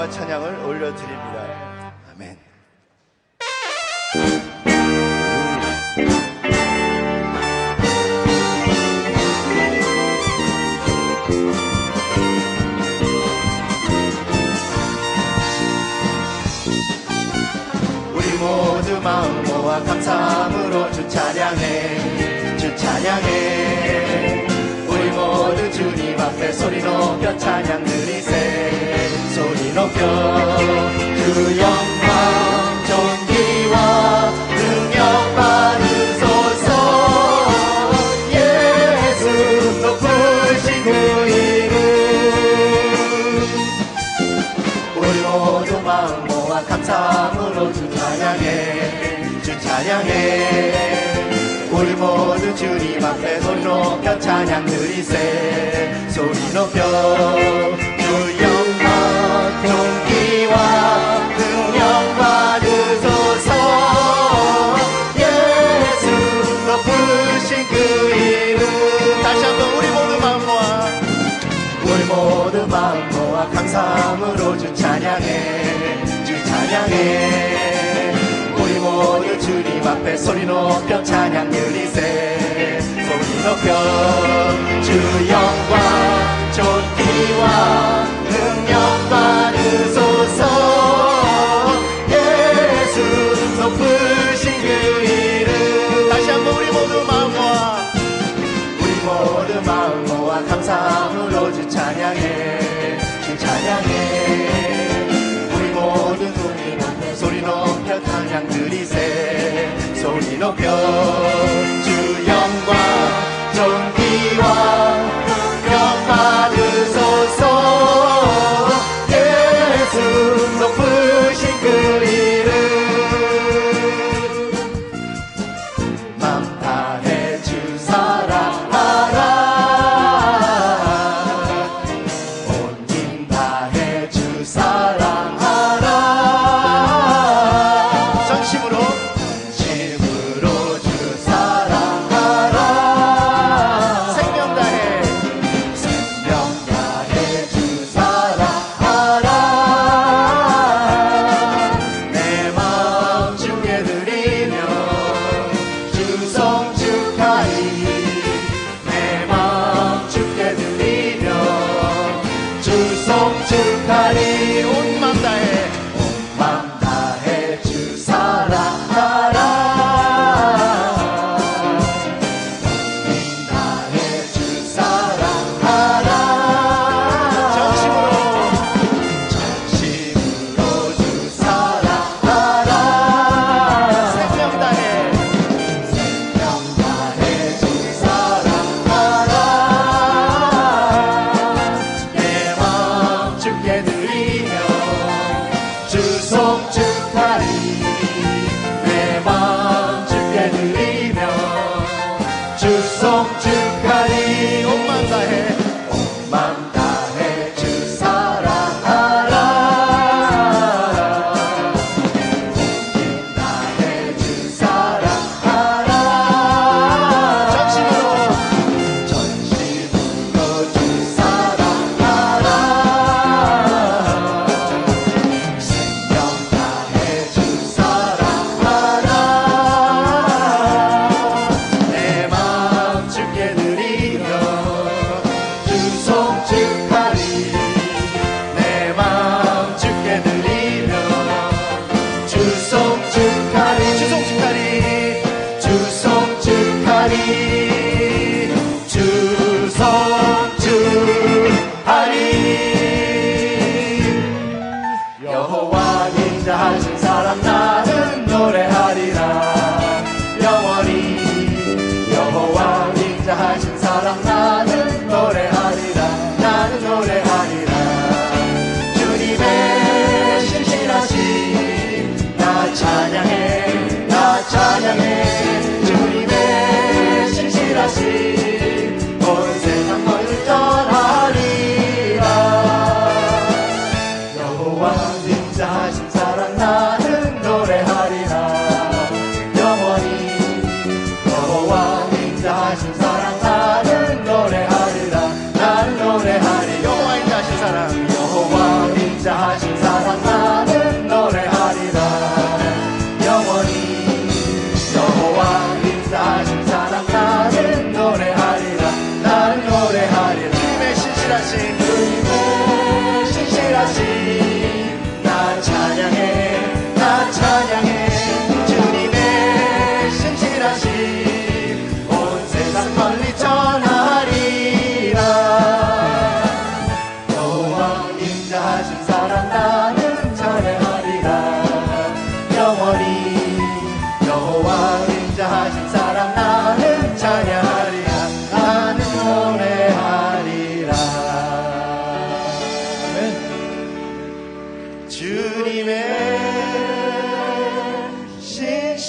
영광과 찬양을 올려드립니다. 아멘. 우리 모두 마음 모아 감사함으로 주 찬양해 주 찬양해 우리 모두 주님 앞에 소리 높여 찬양 드리세 소리 높여 주 영광 존귀와 능력 받으소서. 예수 높으신 그 이름 우리 모두 마음 모아 감사함으로 주 찬양해 주 찬양해. 우리 모두 주님 앞에 소리 높여 찬양 드리세. 소리 높여 감사함으로 주 찬양해 주 찬양해. 우리 모두 주님 앞에 소리 높여 찬양 드리세. 소리 높여 주 영광 존귀와 능력 받으소서. 예수 높으신 그 이름. 다시 한번 우리 모두 마음 모아. 우리 모두 마음 모아 감사함으로 주 찬양해. 주 찬양해. 우리 모두 주님 앞에 소리 높여 찬양 드리세. 소리 높여 주 영광 존귀와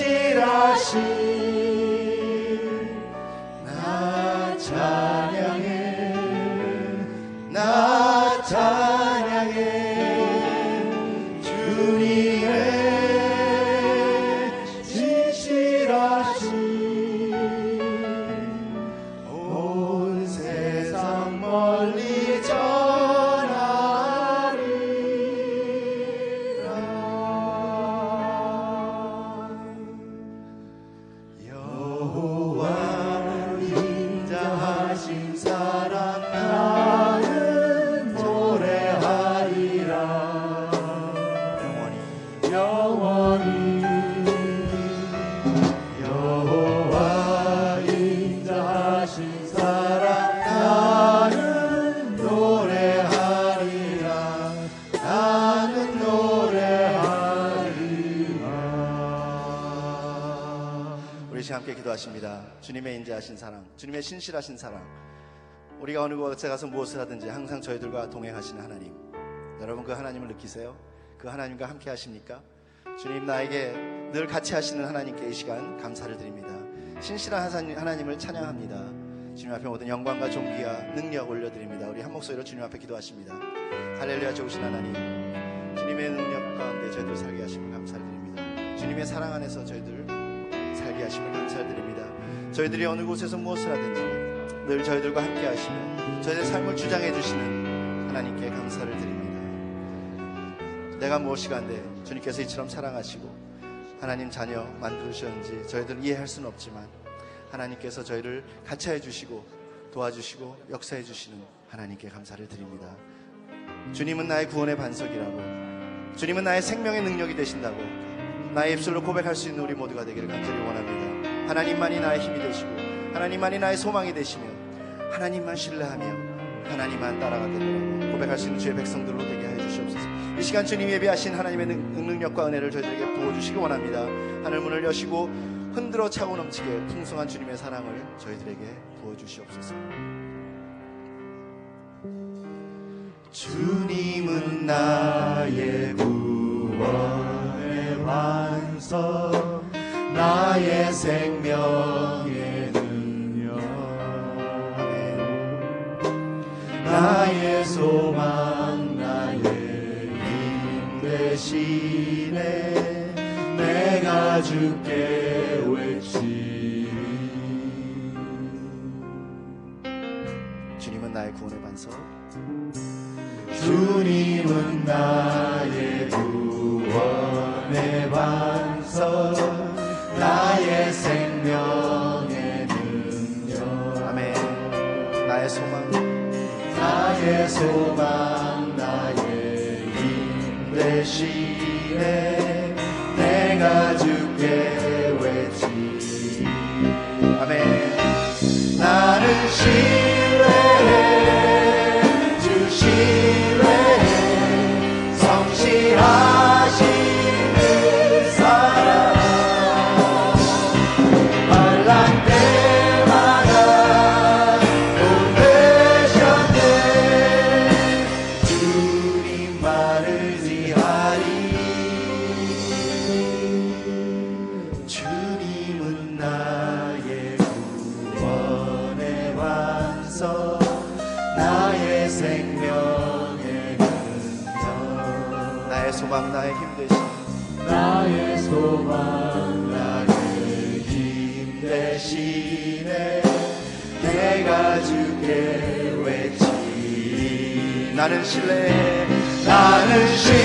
신실하신 함께 기도하십니다 주님의 인자하신 사랑 주님의 신실하신 사랑 우리가 어느 곳에 가서 무엇을 하든지 항상 저희들과 동행하시는 하나님 여러분 그 하나님을 느끼세요? 그 하나님과 함께 하십니까? 주님 나에게 늘 같이 하시는 하나님께 이 시간 감사를 드립니다. 신실한 하나님을 찬양합니다. 주님 앞에 모든 영광과 존귀와 능력 올려드립니다. 우리 한 목소리로 주님 앞에 기도하십니다. 할렐루야 좋으신 하나님 주님의 능력 가운데 저희들 살게 하심을 감사를 드립니다. 주님의 사랑 안에서 저희들 살게 하심을 감사를 드립니다. 저희들이 어느 곳에서 무엇을 하든지 늘 저희들과 함께 하시며 저희의 삶을 주장해 주시는 하나님께 감사를 드립니다. 내가 무엇이 간데 주님께서 이처럼 사랑하시고 하나님 자녀 만드셨는지 저희들 이해할 수는 없지만 하나님께서 저희를 같이 해 주시고 도와주시고 역사해 주시는 하나님께 감사를 드립니다. 주님은 나의 구원의 반석이라고 주님은 나의 생명의 능력이 되신다고 나의 입술로 고백할 수 있는 우리 모두가 되기를 간절히 원합니다. 하나님만이 나의 힘이 되시고 하나님만이 나의 소망이 되시며 하나님만 신뢰하며 하나님만 따라가게 되라고 고백할 수 있는 주의 백성들로 되게 하여 주시옵소서. 이 시간 주님 예비하신 하나님의 능- 능력과 은혜를 저희들에게 부어주시기 원합니다. 하늘 문을 여시고 흔들어 차고 넘치게 풍성한 주님의 사랑을 저희들에게 부어주시옵소서. 주님은 나의 구원 의 완성 나의 생명의 능력. 나의 소망 나의 힘 대신에 내가 주께 주님은 나의 구원의 반석. 주님은 나의 소망 나의 힘 대신 나는 신뢰해. 나는 신뢰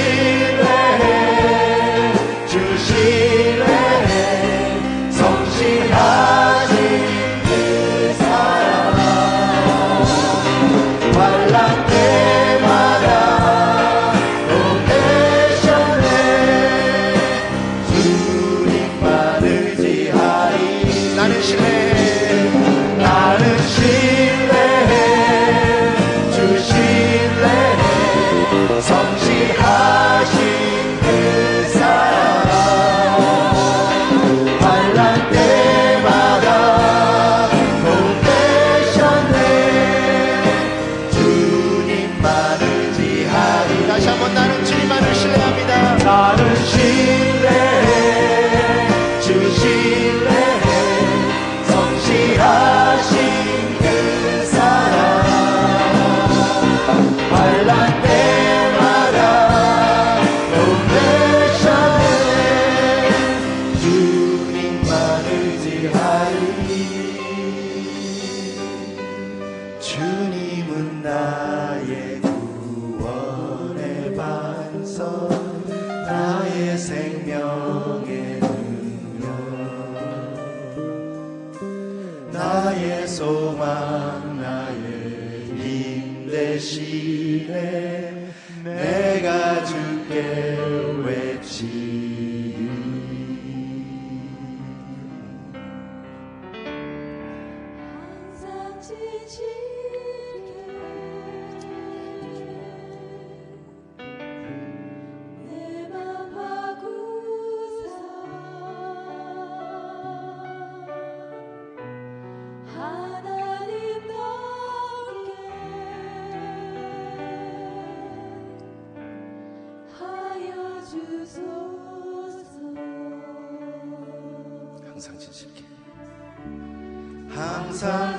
나의 소망 나의 힘 대신에 내가 주께 외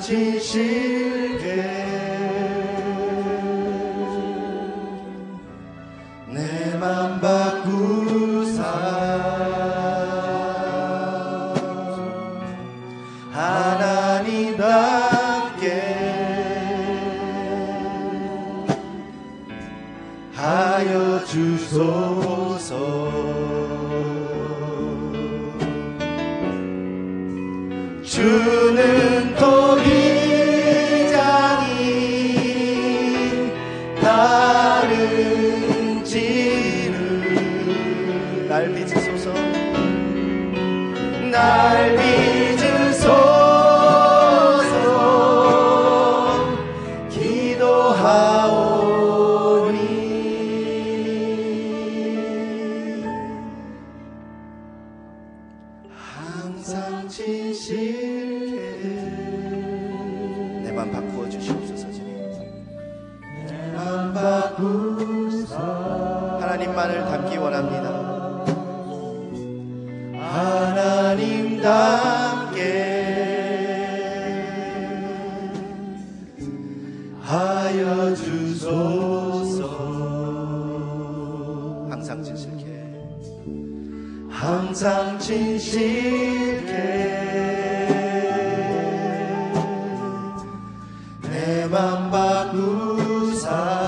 항상 날 빚으소서. 날 빚으소서. 기도하오니. 항상 진실해 내맘 바꾸어 주시옵소서 주님. 내맘 바꾸사 하나님만을 닮기 원합니다 바